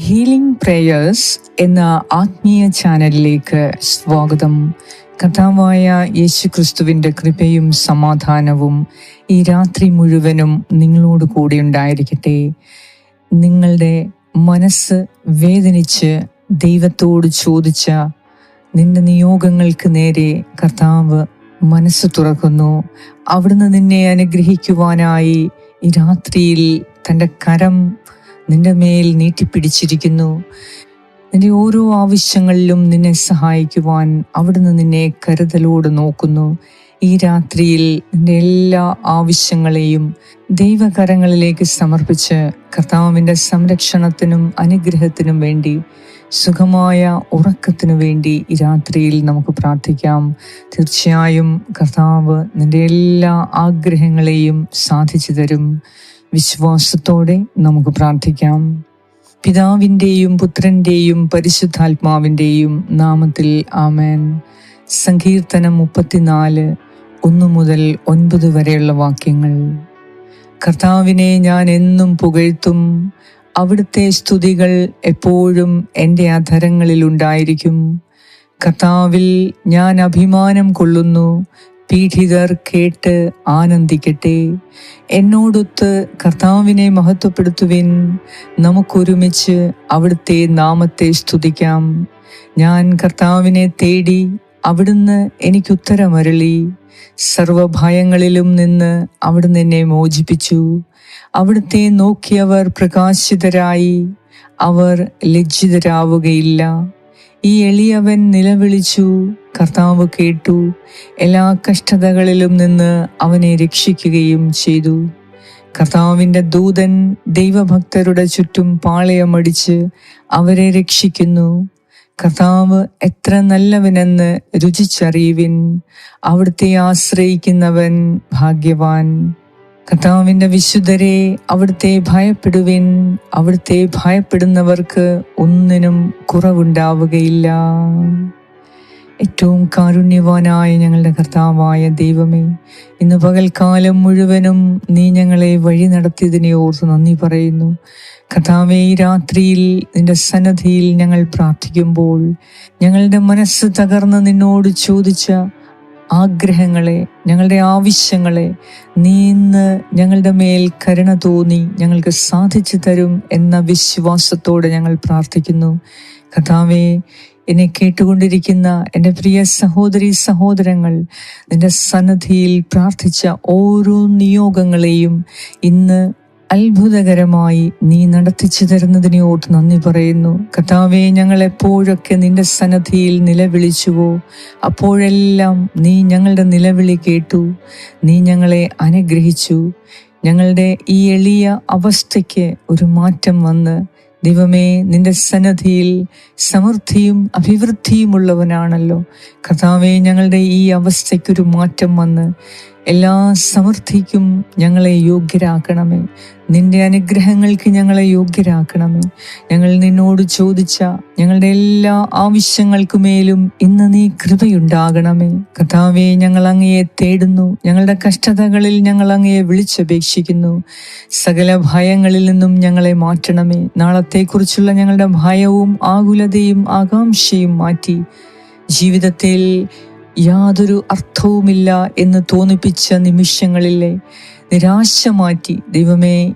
Healing prayers എന്ന ആത്മീയ ചാനലിലേക്ക് സ്വാഗതം. കഥാവായ യേശു ക്രിസ്തുവിന്റെ കൃപയും സമാധാനവും ഈ രാത്രി മുഴുവനും നിങ്ങളോട് കൂടെ ഉണ്ടായിരിക്കട്ടെ. നിങ്ങളുടെ മനസ്സ് വേദനിച്ച് ദൈവത്തോട് ചോദിച്ച നിന്റെ നിയോഗങ്ങൾക്ക് നേരെ കർത്താവ് മനസ്സ് തുറക്കുന്നു. അവിടുന്ന് നിന്നെ അനുഗ്രഹിക്കുവാനായി ഈ രാത്രിയിൽ തന്റെ കരം നിന്റെ മേൽ നീട്ടിപ്പിടിച്ചിരിക്കുന്നു. നിന്റെ ഓരോ ആവശ്യങ്ങളിലും നിന്നെ സഹായിക്കുവാൻ അവിടുന്ന് നിന്നെ കരുതലോട് നോക്കുന്നു. ഈ രാത്രിയിൽ നിന്റെ എല്ലാ ആവശ്യങ്ങളെയും ദൈവകരങ്ങളിലേക്ക് സമർപ്പിച്ച് കർത്താവിന്റെ സംരക്ഷണത്തിനും അനുഗ്രഹത്തിനും വേണ്ടി സുഖമായ ഉറക്കത്തിനു വേണ്ടി ഈ രാത്രിയിൽ നമുക്ക് പ്രാർത്ഥിക്കാം. തീർച്ചയായും കർത്താവ് നിന്റെ എല്ലാ ആഗ്രഹങ്ങളെയും സാധിച്ചു തരും. വിശ്വാസത്തോടെ നമുക്ക് പ്രാർത്ഥിക്കാം. പിതാവിന്റെയും പുത്രന്റെയും പരിശുദ്ധാത്മാവിന്റെയും നാമത്തിൽ ആമേൻ. സങ്കീർത്തനം മുപ്പത്തിനാല് ഒന്ന് മുതൽ ഒൻപത് വരെയുള്ള വാക്യങ്ങൾ. കർത്താവിനെ ഞാൻ എന്നും പുകഴ്ത്തും. അവിടുത്തെ സ്തുതികൾ എപ്പോഴും എന്റെ അധരങ്ങളിൽ ഉണ്ടായിരിക്കും കർത്താവിൽ ഞാൻ അഭിമാനം കൊള്ളുന്നു. പീഡിതർ കേട്ട് ആനന്ദിക്കട്ടെ. എന്നോടൊത്ത് കർത്താവിനെ മഹത്വപ്പെടുത്തുവിൻ. നമുക്കൊരുമിച്ച് അവിടുത്തെ നാമത്തെ സ്തുതിക്കാം. ഞാൻ കർത്താവിനെ തേടി അവിടുന്ന് എനിക്കുത്തരമരളി. സർവഭയങ്ങളിലും നിന്ന് അവിടുന്ന് എന്നെ മോചിപ്പിച്ചു. അവിടുത്തെ നോക്കിയവർ പ്രകാശിതരായി. അവർ ലജ്ജിതരാവുകയില്ല. ഈ എളിയവൻ നിലവിളിച്ചു. കർത്താവ് കേട്ടു. എല്ലാ കഷ്ടതകളിലും നിന്ന് അവനെ രക്ഷിക്കുകയും ചെയ്തു. കർത്താവിന്റെ ദൂതൻ ദൈവഭക്തരുടെ ചുറ്റും പാളയമടിച്ച് അവരെ രക്ഷിക്കുന്നു. കർത്താവ് എത്ര നല്ലവനെന്ന് രുചിച്ചറിയുവിൻ. അവിടുത്തെ ആശ്രയിക്കുന്നവൻ ഭാഗ്യവാൻ. കർത്താവിന്റെ വിശുദ്ധരെ അവിടുത്തെ ഭയപ്പെടുവിൻ. അവിടുത്തെ ഭയപ്പെടുന്നവർക്ക് ഒന്നിനും കുറവുണ്ടാവുകയില്ല. ഏറ്റവും കാരുണ്യവാനായ ഞങ്ങളുടെ കർത്താവായ ദൈവമേ ഇന്ന് പകൽക്കാലം മുഴുവനും നീ ഞങ്ങളെ വഴി നടത്തിയതിനെ ഓർത്ത് നന്ദി പറയുന്നു. കർത്താവെ രാത്രിയിൽ നിന്റെ സന്നദ്ധിയിൽ ഞങ്ങൾ പ്രാർത്ഥിക്കുമ്പോൾ ഞങ്ങളുടെ മനസ്സ് തകർന്ന് നിന്നോട് ചോദിച്ച ആഗ്രഹങ്ങളെ ഞങ്ങളുടെ ആവശ്യങ്ങളെ നീ ഇന്ന് ഞങ്ങളുടെ മേൽ കരുണ തോന്നി ഞങ്ങൾക്ക് സാധിച്ചു തരും എന്ന വിശ്വാസത്തോടെ ഞങ്ങൾ പ്രാർത്ഥിക്കുന്നു. കഥാവെ എന്നെ കേട്ടുകൊണ്ടിരിക്കുന്ന എന്റെ പ്രിയ സഹോദരി സഹോദരങ്ങൾ നിന്റെ സന്നദ്ധിയിൽ പ്രാർത്ഥിച്ച ഓരോ നിയോഗങ്ങളെയും ഇന്ന് അത്ഭുതകരമായി നീ നടത്തിച്ചു തരുന്നതിനെ ഓർത്ത് നന്ദി പറയുന്നു. കഥാവെ ഞങ്ങൾ എപ്പോഴൊക്കെ നിന്റെ സന്നദ്ധിയിൽ നിലവിളിച്ചുവോ അപ്പോഴെല്ലാം നീ ഞങ്ങളുടെ നിലവിളി കേട്ടു. നീ ഞങ്ങളെ അനുഗ്രഹിച്ചു. ഞങ്ങളുടെ ഈ എളിയ അവസ്ഥയ്ക്ക് ഒരു മാറ്റം വന്ന് ദൈവമേ നിന്റെ സന്നദ്ധിയിൽ സമൃദ്ധിയും അഭിവൃദ്ധിയുമുള്ളവനാണല്ലോ. കർത്താവെ ഞങ്ങളുടെ ഈ അവസ്ഥയ്ക്കൊരു മാറ്റം വന്ന് എല്ലാ സമൃദ്ധിക്കും ഞങ്ങളെ യോഗ്യരാക്കണമേ. നിന്റെ അനുഗ്രഹങ്ങൾക്ക് ഞങ്ങളെ യോഗ്യരാക്കണമേ. ഞങ്ങൾ നിന്നോട് ചോദിച്ച ഞങ്ങളുടെ എല്ലാ ആവശ്യങ്ങൾക്കുമേലും ഇന്ന് നീ കൃപയുണ്ടാകണമേ. കഥാവെ ഞങ്ങൾ അങ്ങയെ തേടുന്നു. ഞങ്ങളുടെ കഷ്ടതകളിൽ ഞങ്ങൾ അങ്ങയെ വിളിച്ചപേക്ഷിക്കുന്നു. സകല ഭയങ്ങളിൽ നിന്നും ഞങ്ങളെ മാറ്റണമേ. നാളത്തെക്കുറിച്ചുള്ള ഞങ്ങളുടെ ഭയവും ആകുലതയും ആകാംക്ഷയും മാറ്റി. ജീവിതത്തിൽ യാതൊരു അർത്ഥവുമില്ല എന്ന് തോന്നിപ്പിച്ച നിമിഷങ്ങളിലെ നിരാശ മാറ്റി ദൈവമേ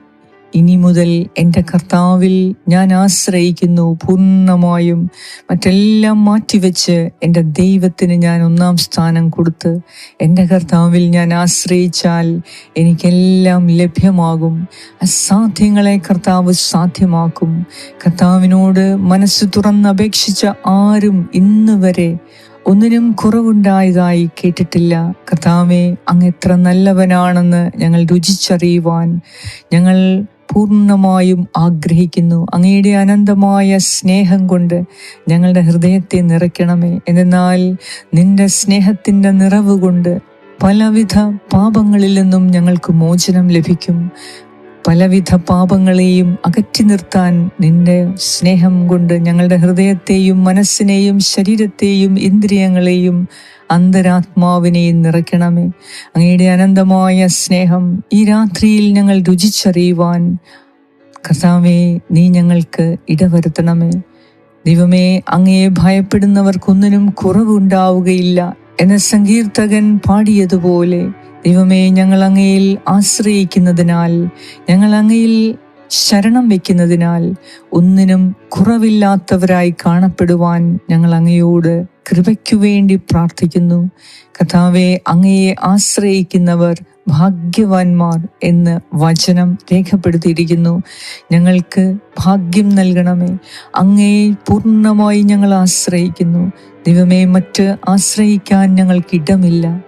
ഇനി മുതൽ എന്റെ കർത്താവിൽ ഞാൻ ആശ്രയിക്കുന്നു പൂർണമായും. മറ്റെല്ലാം മാറ്റിവെച്ച് എന്റെ ദൈവത്തിന് ഞാൻ ഒന്നാം സ്ഥാനം കൊടുത്ത് എന്റെ കർത്താവിൽ ഞാൻ ആശ്രയിച്ചാൽ എനിക്കെല്ലാം ലഭ്യമാകും. അസാധ്യങ്ങളെ കർത്താവ് സാധ്യമാക്കും. കർത്താവിനോട് മനസ്സ് തുറന്ന് അപേക്ഷിച്ച ആരും ഇന്ന് വരെ ഒന്നിനും കുറവുണ്ടായതായി കേട്ടിട്ടില്ല. കർത്താവെ അങ്ങ് എത്ര നല്ലവനാണെന്ന് ഞങ്ങൾ രുചിച്ചറിയുവാൻ ഞങ്ങൾ പൂർണമായും ആഗ്രഹിക്കുന്നു. അങ്ങയുടെ അനന്തമായ സ്നേഹം കൊണ്ട് ഞങ്ങളുടെ ഹൃദയത്തെ നിറയ്ക്കണമേ. എന്നാൽ നിന്റെ സ്നേഹത്തിന്റെ നിറവ് കൊണ്ട് പലവിധ പാപങ്ങളിൽ നിന്നും ഞങ്ങൾക്ക് മോചനം ലഭിക്കും. പലവിധ പാപങ്ങളെയും അകറ്റി നിർത്താൻ നിന്റെ സ്നേഹം കൊണ്ട് ഞങ്ങളുടെ ഹൃദയത്തെയും മനസ്സിനെയും ശരീരത്തെയും ഇന്ദ്രിയങ്ങളെയും അന്തരാത്മാവിനെയും നിറയ്ക്കണമേ. അങ്ങയുടെ അനന്തമായ സ്നേഹം ഈ രാത്രിയിൽ ഞങ്ങൾ രുചിച്ചറിയുവാൻ കർത്താവേ നീ ഞങ്ങൾക്ക് ഇടവരുത്തണമേ. ദൈവമേ അങ്ങയെ ഭയപ്പെടുന്നവർക്കൊന്നിനും കുറവുണ്ടാവുകയില്ല. എന്ന സങ്കീർത്തകൻ പാടിയതുപോലെ ദൈവമേ ഞങ്ങൾ അങ്ങയിൽ ആശ്രയിക്കുന്നതിനാൽ ഞങ്ങൾ അങ്ങയിൽ ശരണം വെക്കുന്നതിനാൽ ഒന്നിനും കുറവില്ലാത്തവരായി കാണപ്പെടുവാൻ ഞങ്ങൾ അങ്ങയോട് കൃപയ്ക്കു വേണ്ടി പ്രാർത്ഥിക്കുന്നു. കഥാവെ അങ്ങയെ ആശ്രയിക്കുന്നവർ ഭാഗ്യവാന്മാർ എന്ന് വചനം രേഖപ്പെടുത്തിയിരിക്കുന്നു. ഞങ്ങൾക്ക് ഭാഗ്യം നൽകണമേ. അങ്ങയെ പൂർണമായി ഞങ്ങൾ ആശ്രയിക്കുന്നു. ദൈവമേ മറ്റ് ആശ്രയിക്കാൻ ഞങ്ങൾക്കിടമില്ല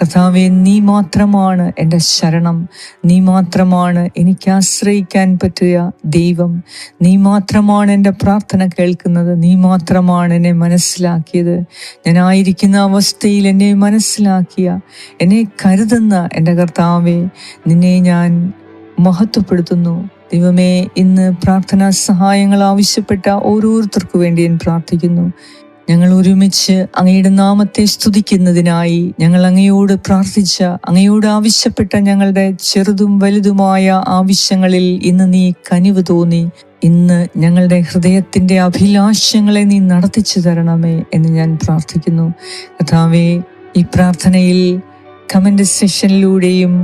കർത്താവെ നീ മാത്രമാണ് എന്റെ ശരണം. നീ മാത്രമാണ് എനിക്ക് ആശ്രയിക്കാൻ പറ്റിയ ദൈവം. നീ മാത്രമാണ് എന്റെ പ്രാർത്ഥന കേൾക്കുന്നത്. നീ മാത്രമാണ് എന്നെ മനസ്സിലാക്കിയത്. ഞാനായിരിക്കുന്ന അവസ്ഥയിൽ എന്നെ മനസ്സിലാക്കിയ എന്നെ കരുതുന്ന എന്റെ കർത്താവെ നിന്നെ ഞാൻ മഹത്വപ്പെടുത്തുന്നു. ദൈവമേ ഇന്ന് പ്രാർത്ഥനാ സഹായങ്ങൾ ആവശ്യപ്പെട്ട ഓരോരുത്തർക്കു വേണ്ടി ഞാൻ പ്രാർത്ഥിക്കുന്നു. ഞങ്ങൾ ഒരുമിച്ച് അങ്ങയുടെ നാമത്തെ സ്തുതിക്കുന്നതിനായി ഞങ്ങൾ അങ്ങയോട് പ്രാർത്ഥിച്ച അങ്ങയോട് ആവശ്യപ്പെട്ട ഞങ്ങളുടെ ചെറുതും വലുതുമായ ആവശ്യങ്ങളിൽ ഇന്ന് നീ കനിവ് തോന്നി. ഇന്ന് ഞങ്ങളുടെ ഹൃദയത്തിന്റെ അഭിലാഷങ്ങളെ നീ നടത്തിച്ചു തരണമേ എന്ന് ഞാൻ പ്രാർത്ഥിക്കുന്നു. കഥാവേ ഈ പ്രാർത്ഥനയിൽ കമന്റ് സെഷനിലൂടെയും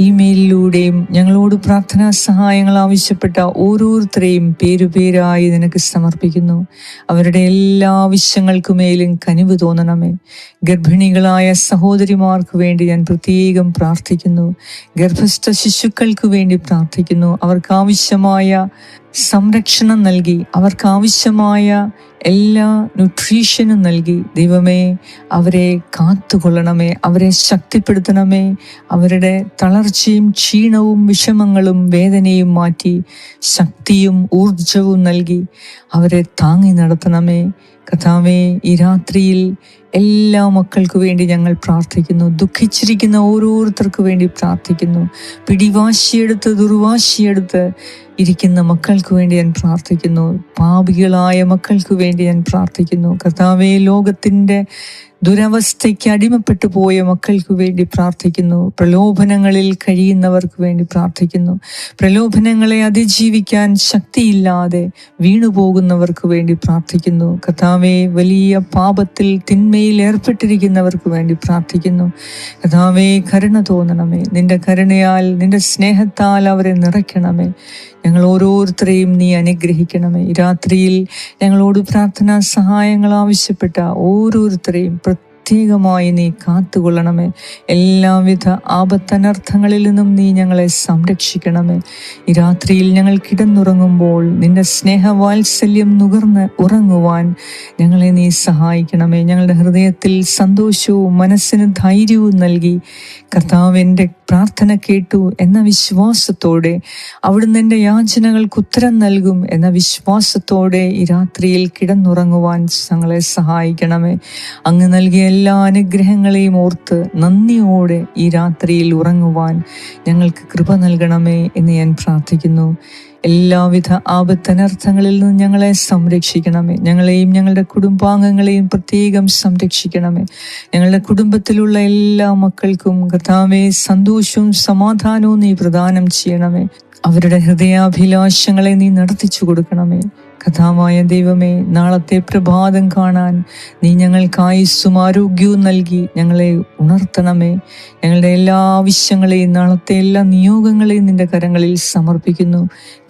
ഇമെയിലിലൂടെയും ഞങ്ങളോട് പ്രാർത്ഥനാ സഹായങ്ങൾ ആവശ്യപ്പെട്ട ഓരോരുത്തരെയും പേരുപേരായി നിനക്ക് സമർപ്പിക്കുന്നു. അവരുടെ എല്ലാ ആവശ്യങ്ങൾക്കുമേലും കനിവ് തോന്നണമേ. ഗർഭിണികളായ സഹോദരിമാർക്ക് വേണ്ടി ഞാൻ പ്രത്യേകം പ്രാർത്ഥിക്കുന്നു. ഗർഭസ്ഥ ശിശുക്കൾക്ക് വേണ്ടി പ്രാർത്ഥിക്കുന്നു. അവർക്ക് ആവശ്യമായ സംരക്ഷണം നൽകി അവർക്ക് ആവശ്യമായ എല്ലാ ന്യൂട്രീഷനും നൽകി ദൈവമേ അവരെ കാത്തുകൊള്ളണമേ അവരെ ശക്തിപ്പെടുത്തണമേ അവരുടെ തളർച്ചയും ക്ഷീണവും വിഷമങ്ങളും വേദനയും മാറ്റി ശക്തിയും ഊർജവും നൽകി അവരെ താങ്ങി നടത്തണമേ. കഥാവേ ഈ രാത്രിയിൽ എല്ലാ മക്കൾക്കു വേണ്ടി ഞങ്ങൾ പ്രാർത്ഥിക്കുന്നു. ദുഃഖിച്ചിരിക്കുന്ന ഓരോരുത്തർക്കു വേണ്ടി പ്രാർത്ഥിക്കുന്നു. പിടിവാശിയെടുത്ത് ദുർവാശിയെടുത്ത് ഇരിക്കുന്ന മക്കൾക്ക് വേണ്ടി ഞാൻ പ്രാർത്ഥിക്കുന്നു. പാപികളായ മക്കൾക്ക് വേണ്ടി ഞാൻ പ്രാർത്ഥിക്കുന്നു. കർത്താവെ ലോകത്തിന്റെ ദുരവസ്ഥയ്ക്ക് അടിമപ്പെട്ടു പോയ മക്കൾക്ക് വേണ്ടി പ്രാർത്ഥിക്കുന്നു. പ്രലോഭനങ്ങളിൽ കഴിയുന്നവർക്ക് വേണ്ടി പ്രാർത്ഥിക്കുന്നു. പ്രലോഭനങ്ങളെ അതിജീവിക്കാൻ ശക്തിയില്ലാതെ വീണുപോകുന്നവർക്ക് വേണ്ടി പ്രാർത്ഥിക്കുന്നു. കഥാവെ വലിയ പാപത്തിൽ തിന്മയിൽ ഏർപ്പെട്ടിരിക്കുന്നവർക്ക് വേണ്ടി പ്രാർത്ഥിക്കുന്നു. കഥാവെ കരുണ തോന്നണമേ. നിന്റെ കരുണയാൽ നിന്റെ സ്നേഹത്താൽ അവരെ നിറയ്ക്കണമേ. ഞങ്ങൾ ഓരോരുത്തരെയും നീ അനുഗ്രഹിക്കണമേ. രാത്രിയിൽ ഞങ്ങളോട് പ്രാർത്ഥനാ സഹായങ്ങൾ ആവശ്യപ്പെട്ട ഓരോരുത്തരെയും പ്രത്യേകമായി നീ കാത്തുകൊള്ളണമേ. എല്ലാവിധ ആപത്തനർത്ഥങ്ങളിൽ നിന്നും നീ ഞങ്ങളെ സംരക്ഷിക്കണമേ. ഈ രാത്രിയിൽ ഞങ്ങൾ കിടന്നുറങ്ങുമ്പോൾ നിന്റെ സ്നേഹവാത്സല്യം നുകർന്ന് ഉറങ്ങുവാൻ ഞങ്ങളെ നീ സഹായിക്കണമേ. ഞങ്ങളുടെ ഹൃദയത്തിൽ സന്തോഷവും മനസ്സിന് ധൈര്യവും നൽകി. കർത്താവ് എന്റെ പ്രാർത്ഥന കേട്ടു എന്ന വിശ്വാസത്തോടെ അവിടുന്ന് എന്റെ യാചനകൾക്ക് ഉത്തരം നൽകും എന്ന വിശ്വാസത്തോടെ ഈ രാത്രിയിൽ കിടന്നുറങ്ങുവാൻ ഞങ്ങളെ സഹായിക്കണമേ. അങ്ങ് നൽകിയ എല്ലാ അനുഗ്രഹങ്ങളെയും ഓർത്ത് നന്ദിയോടെ ഈ രാത്രിയിൽ ഉറങ്ങുവാൻ ഞങ്ങൾക്ക് കൃപ നൽകണമേ എന്ന് ഞാൻ പ്രാർത്ഥിക്കുന്നു. എല്ലാവിധ ആപത്തനർത്ഥങ്ങളിൽ നിന്നും ഞങ്ങളെ സംരക്ഷിക്കണമേ. ഞങ്ങളെയും ഞങ്ങളുടെ കുടുംബാംഗങ്ങളെയും പ്രത്യേകം സംരക്ഷിക്കണമേ. ഞങ്ങളുടെ കുടുംബത്തിലുള്ള എല്ലാ മക്കൾക്കും കഥാവെ സന്തോഷവും സമാധാനവും നീ പ്രദാനം ചെയ്യണമേ. അവരുടെ ഹൃദയാഭിലാഷങ്ങളെ നീ നടത്തിച്ചു കൊടുക്കണമേ. കഥാവായ ദൈവമേ നാളത്തെ പ്രഭാതം കാണാൻ നീ ഞങ്ങൾക്ക് ആയുസ്സും ആരോഗ്യവും നൽകി ഞങ്ങളെ ഉണർത്തണമേ. ഞങ്ങളുടെ എല്ലാ ആവശ്യങ്ങളെയും നാളത്തെ എല്ലാ നിയോഗങ്ങളെയും നിന്റെ കരങ്ങളിൽ സമർപ്പിക്കുന്നു.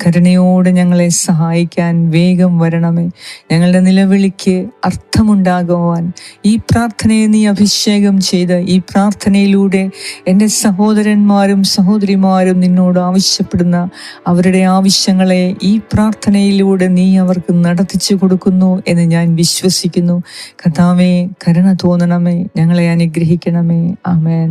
കരുണയോടെ ഞങ്ങളെ സഹായിക്കാൻ വേഗം വരണമേ. ഞങ്ങളുടെ നിലവിളിക്ക് അർത്ഥമുണ്ടാകുവാൻ ഈ പ്രാർത്ഥനയെ നീ അഭിഷേകം ചെയ്ത് ഈ പ്രാർത്ഥനയിലൂടെ എന്റെ സഹോദരന്മാരും സഹോദരിമാരും നിന്നോട് ആവശ്യപ്പെടുന്ന അവരുടെ ആവശ്യങ്ങളെ ഈ പ്രാർത്ഥനയിലൂടെ നീ അവർക്ക് നടത്തിച്ചു കൊടുക്കുന്നു എന്ന് ഞാൻ വിശ്വസിക്കുന്നു. കഥാവേ കരുണ തോന്നണമേ. ഞങ്ങളെ അനുഗ്രഹിക്കണമേ. ആമേൻ.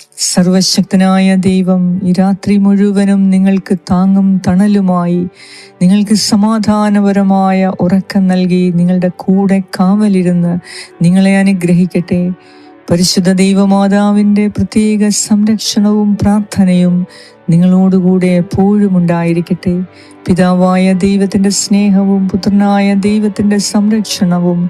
സർവശക്തനായ ദൈവം ഈ രാത്രി മുഴുവനും നിങ്ങൾക്ക് താങ്ങും തണലുമായി നിങ്ങൾക്ക് സമാധാനപരമായ ഉറക്കം നൽകി നിങ്ങളുടെ കൂടെ കാവലിരുന്ന് നിങ്ങളെ അനുഗ്രഹിക്കട്ടെ. പരിശുദ്ധ ദൈവമാതാവിന്റെ പ്രത്യേക സംരക്ഷണവും പ്രാർത്ഥനയും നിങ്ങളോടുകൂടെ എപ്പോഴും ഉണ്ടായിരിക്കട്ടെ. പിതാവായ ദൈവത്തിന്റെ സ്നേഹവും പുത്രനായ ദൈവത്തിന്റെ സംരക്ഷണവും